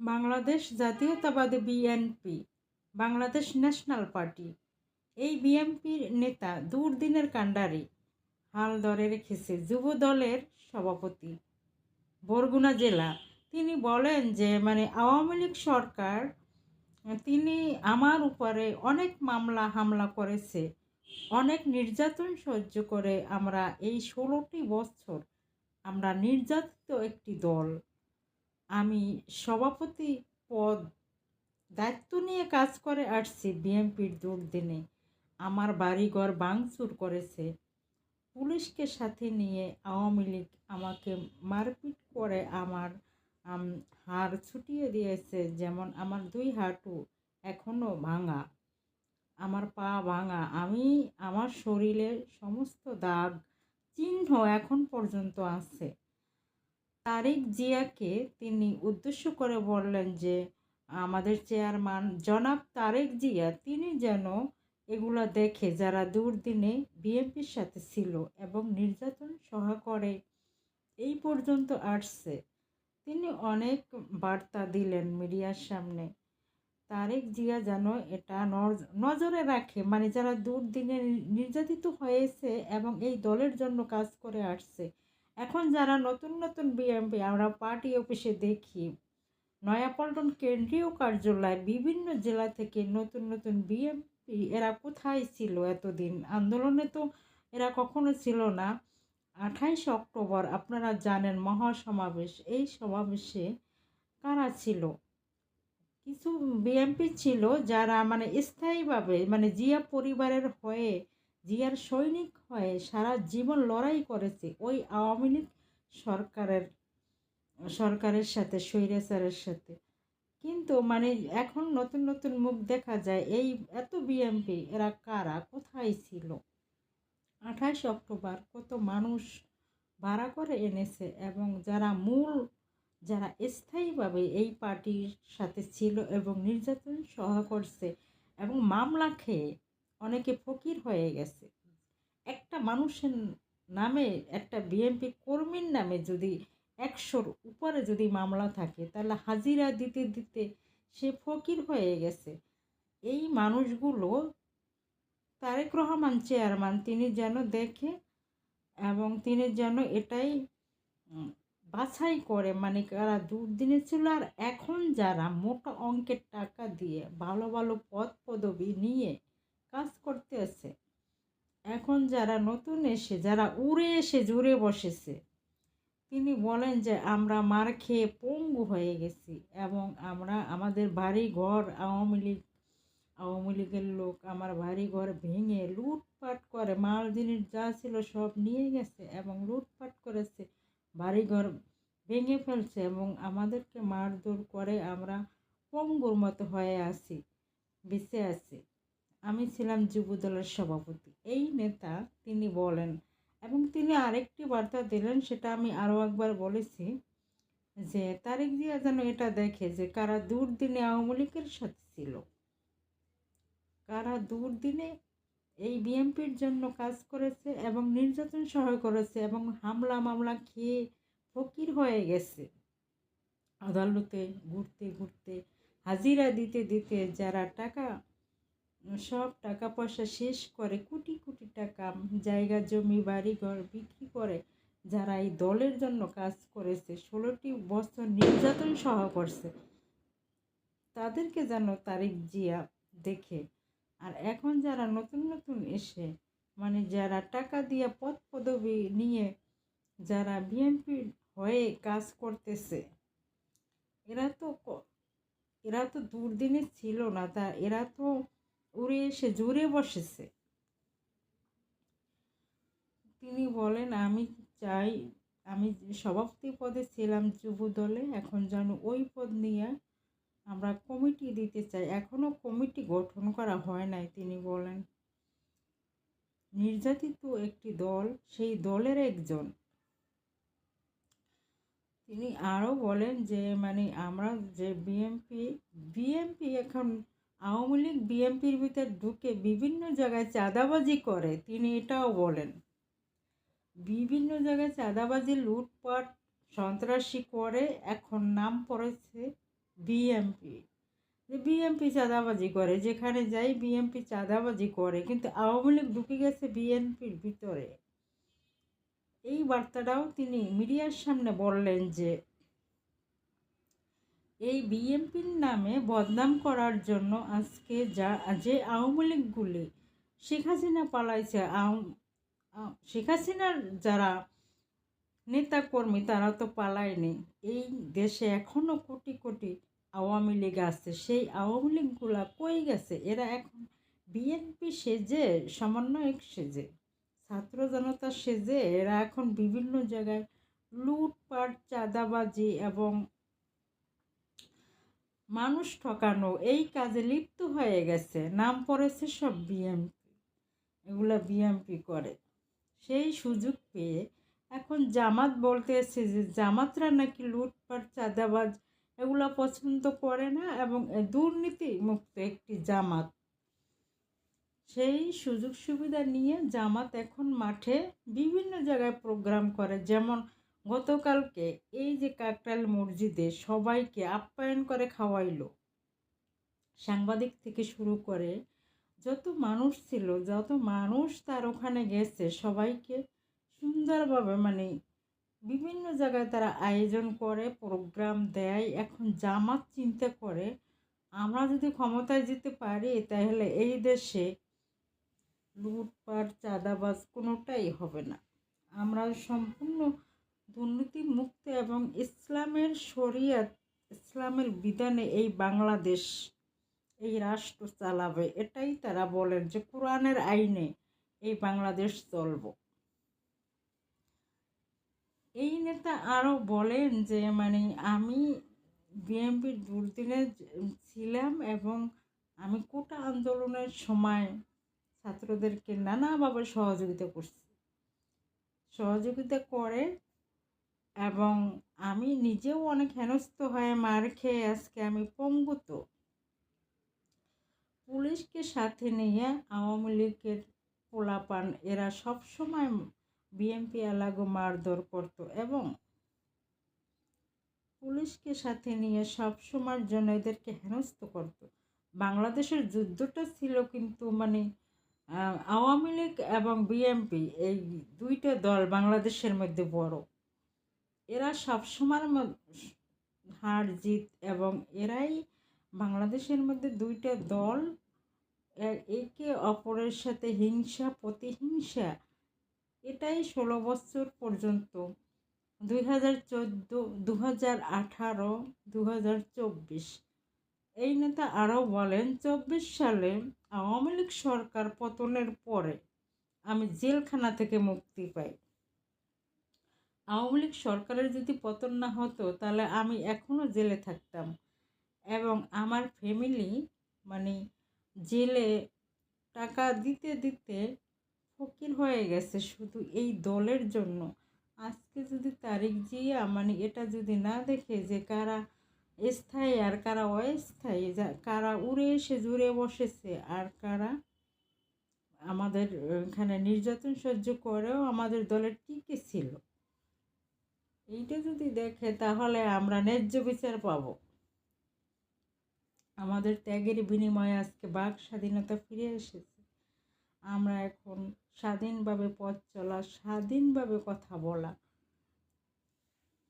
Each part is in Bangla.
বাংলাদেশ জাতীয়তাবাদী বিএনপি বাংলাদেশ ন্যাশনাল পার্টি। এই বিএনপির নেতা দুর্দিনের কাণ্ডারি, হাল ধরে রেখেছে যুব দলের সভাপতি। বরগুনা জেলা, তিনি বলেন যে মানে আওয়ামী লীগ সরকার, তিনি আমার উপরে অনেক মামলা, হামলা করেছে। অনেক নির্যাতন সহ্য করে আমরা এই ষোলোটি বছর আমরা নির্যাতিত একটি দল। আমি সভাপতি পদ দায়িত্ব নিয়ে কাজ করে আসছি বিএনপির দুর্দিনে আমার বাড়িঘর ভাঙচুর করেছে। পুলিশকে সাথে নিয়ে আওয়ামী লীগ আমাকে মারপিট করে আমার আম, হাড় ছুটিয়ে দিয়েছে যেমন আমার দুই হাঁটু এখনও ভাঙা। আমার পা ভাঙা। আমি আমার শরীরে সমস্ত দাগ চিহ্ন এখন পর্যন্ত আছে। তারেক জিয়াকে তিনি উদ্দেশ্য করে বললেন যে, আমাদের চেয়ারম্যান জনাব তারেক জিয়া, তিনি যেন এগুলো দেখে যারা দুর্দিনে বিএনপির সাথে ছিল এবং নির্যাতন সহ করে, এই পর্যন্ত আসছে। তিনি অনেক বার্তা দিলেন মিডিয়ার সামনে। তারেক জিয়া যেন এটা নজ- নজরে রাখে মানে যারা দুর্দিনে নির্যাতিত হয়েছে এবং এই দলের জন্য কাজ করে আসছে। এখন যারা নতুন নতুন বিএমপি আমরা পার্টি অফিসে দেখি, নয়াপল্টন কেন্দ্রীয় কার্যালয় বিভিন্ন জেলা থেকে নতুন নতুন বিএমপি এরা কোথায় ছিল এতদিন? আন্দোলনে তো এরা কখনো ছিল না। আঠাইশ অক্টোবর, আপনারা জানেন মহাসমাবেশ, এই সমাবেশে কারা ছিল? কিছু বিএমপি ছিল যারা মানে স্থায়ীভাবে মানে জিয়া পরিবারের হয়ে জিয়ার সৈনিক হয়ে সারা জীবন লড়াই করেছে, ওই আওয়ামী লীগ সরকারের সরকারের সাথে, স্বৈরাচারের সাথে। কিন্তু মানে এখন নতুন নতুন মুখ দেখা যায়, এই এত বিএমপি এরা কারা? কোথায় ছিল? আঠাশ অক্টোবর কত মানুষ ভাড়া করে এনেছে এবং যারা মূল, যারা স্থায়ীভাবে এই পার্টির সাথে ছিল এবং নির্যাতন সহ করছে এবং মামলা খেয়ে অনেকে ফকির হয়ে গেছে। একটা মানুষের নামে, একটা বিএনপি কর্মীর নামে যদি একশোর উপরে যদি মামলা থাকে, তাহলে হাজিরা দিতে দিতে সে ফকির হয়ে গেছে। এই মানুষগুলো তারেক রহমান চেয়ারম্যান, তিনি যেন দেখে এবং তিনি যেন এটাই বাছাই করে মানে কারা দুর্দিনে ছিল আর এখন যারা মোটা অঙ্কের টাকা দিয়ে ভালো ভালো পদ, পদবি নিয়ে কাজ করতে আছে। এখন যারা নতুন এসে, যারা উড়ে এসে, জুড়ে বসেছে, তিনি বলেন যে, আমরা মার খেয়ে পঙ্গু হয়ে গেছি এবং আমরা আমাদের বাড়ি ঘর আওয়ামী লীগ, আওয়ামী লীগের লোক আমার বাড়ি ঘর ভেঙে লুটপাট করে, মাল জিনিস যা ছিল সব নিয়ে গেছে এবং লুটপাট করেছে, বাড়িঘর ভেঙে ফেলছে এবং আমাদেরকে মারধর করে আমরা পঙ্গুর মতো হয়ে আছি, বেঁচে আছি। আমি ছিলাম যুবদলের সভাপতি। এই নেতা তিনি বলেন, এবং তিনি আরেকটি বার্তা দিলেন, সেটা আমি আরও একবার বলেছি, যে তারেক জিয়া যেন এটা দেখে যে কারা দুর্দিনে আওয়ামী লীগের সাথে ছিল। কারা দুর্দিনে এই বিএনপির জন্য কাজ করেছে এবং নির্যাতন সহ করেছে এবং হামলা মামলা খেয়ে ফকির হয়ে গেছে। আদালতে ঘুরতে ঘুরতে হাজিরা দিতে দিতে যারা টাকা সব টাকা পয়সা শেষ করে কোটি কোটি টাকা জায়গা, জমি, বাড়ি, ঘর বিক্রি করে যারা এই দলের জন্য কাজ করেছে, ষোলোটি বছর নির্যাতন সহ করছে, তাদেরকে যেন তারিক জিয়া দেখে। আর এখন যারা নতুন নতুন এসে মানে যারা টাকা দিয়ে পদ পদবি নিয়ে যারা বিএনপির হয়ে কাজ করতেছে, এরা তো এরা তো দুর্দিনে ছিল না, তা এরা তো উড়ে এসে জুড়ে বসেছে। তিনি বলেন, আমি চাই, আমি সভাপতি পদে ছিলাম যুব দলে, এখন যেন ওই পদ নিয়ে আমরা কমিটি দিতে চাই। এখনও কমিটি গঠন করা হয় নাই, তিনি বলেন। নির্যাতিত একটি দল, সেই দলের একজন। তিনি আরও বলেন যে মানে আমরা যে বিএমপি বিএমপি এখন আওয়ামী লীগ বিএমপির ভিতর ঢুকে বিভিন্ন জায়গায় চাঁদাবাজি করে, তিনি এটাও বলেন। বিভিন্ন জায়গায় চাঁদাবাজি, লুটপাট, সন্ত্রাসী করে, এখন নাম পড়েছে বিএমপি যে বিএমপি চাঁদাবাজি করে, যেখানে যাই বিএমপি চাঁদাবাজি করে, কিন্তু আওয়ামী লীগ ঢুকে গেছে বিএনপির ভিতরে। এই বার্তাটাও তিনি মিডিয়ার সামনে বললেন যে এই বিএনপির নামে বদনাম করার জন্য আজকে যা, যে আওয়ামী লীগগুলি শেখ হাসিনা পালাইছে শেখ হাসিনার যারা নেতাকর্মী তারা তো পালায়নি। এই দেশে এখনও কোটি কোটি আওয়ামী লীগ আছে। সেই আওয়ামী লীগগুলা কই গেছে? এরা এখন বিএনপি সেজে, সমন্বয়ক সেজে, ছাত্র জনতা সেজে, এরা এখন বিভিন্ন জায়গায় লুটপাট, চাঁদাবাজি এবং মানুষ ঠকানো, এই কাজে লিপ্ত হয়ে গেছে। নাম পড়েছে সব বিএমপি, এগুলা বিএমপি করে। সেই সুযোগ পেয়ে এখন জামাত বলতেছে যে জামাতরা নাকি লুটপাট, চাঁদাবাজ, এগুলা পছন্দ করে না এবং দুর্নীতি মুক্ত একটি জামাত। সেই সুযোগ সুবিধা নিয়ে জামাত এখন মাঠে বিভিন্ন জায়গায় প্রোগ্রাম করে, যেমন গতকালকে এই যে কাকরাইল মসজিদে সবাইকে আপ্যায়ন করে খাওয়াইলো। সাংবাদিক থেকে শুরু করে যত মানুষ ছিল, যত মানুষ তার ওখানে গেছে, সবাইকে সুন্দরভাবে মানে বিভিন্ন জায়গায় তারা আয়োজন করে, প্রোগ্রাম দেয়। এখন জামাত চিন্তা করে, আমরা যদি ক্ষমতায় যেতে পারি, তাহলে এই দেশে লুটপাট, চাঁদাবাজ কোনোটাই হবে না। আমরা সম্পূর্ণ দুর্নীতি মুক্ত এবং ইসলামের শরিয়াত, ইসলামের বিধানে এই বাংলাদেশ, এই রাষ্ট্র চালাবে। এটাই তারা বলেন যে কোরআনের আইনে এই বাংলাদেশ চলব। এই নেতা আরও বলেন যে মানে আমি বিএনপির দুর্দিনে ছিলাম এবং আমি কোটা আন্দোলনের সময় ছাত্রদেরকে নানাভাবে সহযোগিতা করছি। সহযোগিতা করে এবং আমি নিজেও অনেক হেনস্থ হয়ে মার খেয়ে আজকে আমি পঙ্গুত পুলিশকে সাথে নিয়ে আওয়ামী লীগের পোলাপান, এরা সব সময় বিএনপি এলাগো মারধর করতো এবং পুলিশকে সাথে নিয়ে সব সময়ের জন্য এদেরকে হেনস্থ করতো। বাংলাদেশের যুদ্ধটা ছিল কিন্তু মানে আওয়ামী লীগ এবং বিএনপি, এই দুইটা দল বাংলাদেশের মধ্যে বড়। এরা সবসময় হার জিত এবং এরাই বাংলাদেশের মধ্যে দুইটা দল একে অপরের সাথে হিংসা, প্রতিহিংসা। এটাই ষোলো বছর পর্যন্ত। দুই হাজার চোদ্দ দু হাজার আঠারো দু হাজার চব্বিশ। এই নেতা আরও বলেন, চব্বিশ সালে আওয়ামী লীগ সরকার পতনের পরে আমি জেলখানা থেকে মুক্তি পাই। আওয়ামী লীগ সরকারের যদি পতন না হতো, তাহলে আমি এখনও জেলে থাকতাম। এবং আমার ফ্যামিলি মানে জেলে টাকা দিতে দিতে ফকির হয়ে গেছে শুধু এই দলের জন্য। আজকে যদি তারিখ জিয়া মানে এটা যদি না দেখে যে কারা স্থায়ী আর কারা অস্থায়ী কারা উড়ে এসে জুড়ে বসেছে আর কারা আমাদের এখানে নির্যাতন সহ্য করেও আমাদের দলের টিকে ছিল। এইটা যদি দেখে, তাহলে আমরা ন্যায্য বিচার পাব। আমাদের ত্যাগের বিনিময়ে আজকে বাক স্বাধীনতা ফিরে এসেছে। আমরা এখন স্বাধীনভাবে পথ চলা, স্বাধীনভাবে কথা বলা।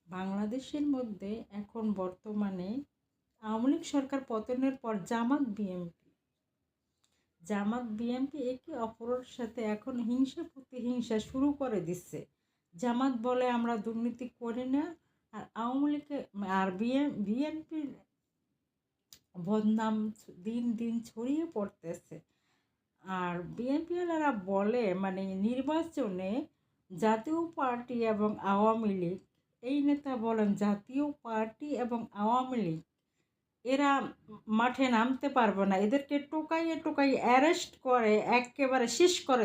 বাংলাদেশের মধ্যে এখন বর্তমানে আওয়ামী লীগ সরকার পতনের পর জামাত বিএমপি জামাত বিএমপি একে অপরের সাথে এখন হিংসা প্রতিহিংসা শুরু করে দিচ্ছে। জামাত বলে আমরা দুর্নীতি করি না, আর আওয়ামী লীগে আর বিএনপির বদনাম দিন দিন ছড়িয়ে পড়তেছে। আর বিএনপিওয়ালারা বলে মানে নির্বাচনে জাতীয় পার্টি এবং আওয়ামী লীগ, এই নেতা বলেন জাতীয় পার্টি এবং আওয়ামী লীগ, এরা মাঠে নামতে পারবে না। এদেরকে টোকাইয়ে টোকাইয়ে অ্যারেস্ট করে, একেবারে শেষ করে